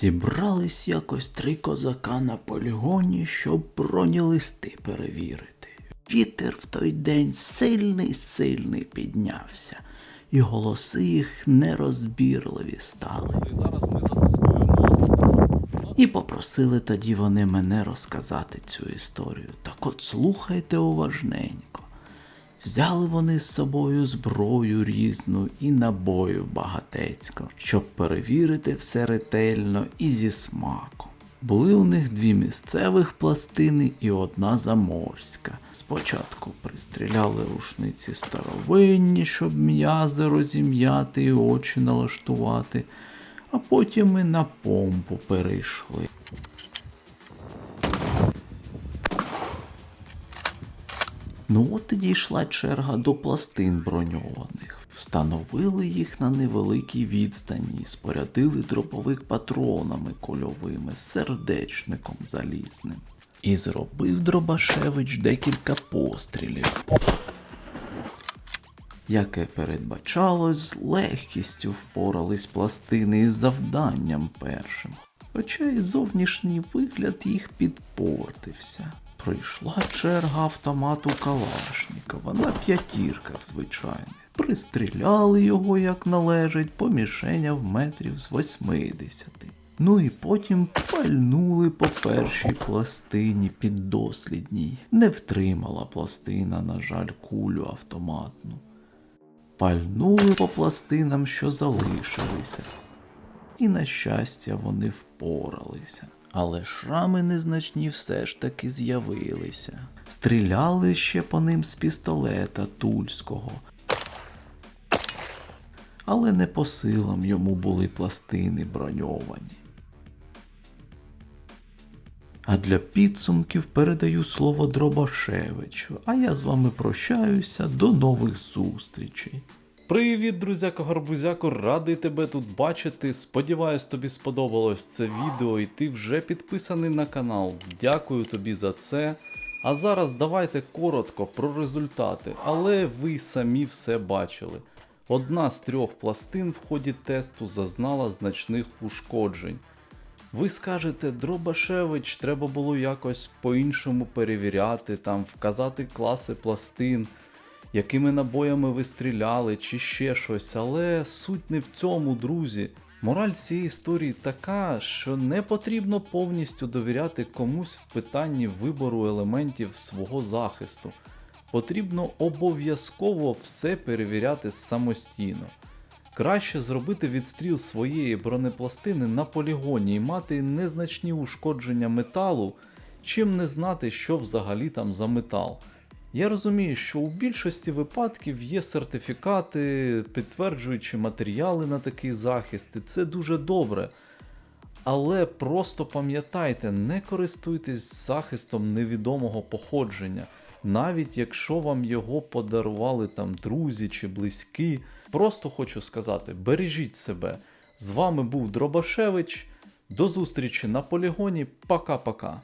Зібрались якось три козака на полігоні, щоб бронілисти перевірити. Вітер в той день сильний сильний піднявся, і голоси їх нерозбірливі стали. І попросили тоді вони мене розказати цю історію. Так от слухайте уважненько. Взяли вони з собою зброю різну і набою багатецько, щоб перевірити все ретельно і зі смаком. Були у них дві місцевих пластини і одна заморська. Спочатку пристріляли рушниці старовинні, щоб м'язи розім'яти і очі налаштувати, а потім і на помпу перейшли. Ну от і дійшла черга до пластин броньованих. Встановили їх на невеликій відстані спорядили дроповик патронами кольовими сердечником залізним. І зробив Дробашевич декілька пострілів. Яке передбачалось, з легкістю впорались пластини із завданням першим. Хоча і зовнішній вигляд їх підпортився. Прийшла черга автомату Калашнікова на п'ятірках звичайних. Пристріляли його як належить, по мішеням метрів з 80. Ну і потім пальнули по першій пластині піддослідній. Не втримала пластина, на жаль, кулю автоматну. Пальнули по пластинам, що залишилися. І, на щастя, вони впоралися. Але шрами незначні все ж таки з'явилися. Стріляли ще по ним з пістолета тульського. Але не по силам йому були пластини броньовані. А для підсумків передаю слово Дробашевичу, а я з вами прощаюся до нових зустрічей. Привіт, друзяко гарбузяко, радий тебе тут бачити. Сподіваюсь, тобі сподобалось це відео і ти вже підписаний на канал. Дякую тобі за це. А зараз давайте коротко про результати, але ви самі все бачили. Одна з трьох пластин в ході тесту зазнала значних ушкоджень. Ви скажете, Дробашевич, треба було якось по-іншому перевіряти, там вказати класи пластин, якими набоями ви стріляли, чи ще щось, але суть не в цьому, друзі. Мораль цієї історії така, що не потрібно повністю довіряти комусь в питанні вибору елементів свого захисту. Потрібно обов'язково все перевіряти самостійно. Краще зробити відстріл своєї бронепластини на полігоні і мати незначні ушкодження металу, чим не знати, що взагалі там за метал. Я розумію, що у більшості випадків є сертифікати, підтверджуючи матеріали на такий захист, і це дуже добре. Але просто пам'ятайте, не користуйтесь захистом невідомого походження, навіть якщо вам його подарували там друзі чи близькі. Просто хочу сказати, бережіть себе. З вами був Дробашевич. До зустрічі на полігоні. Пока-пока.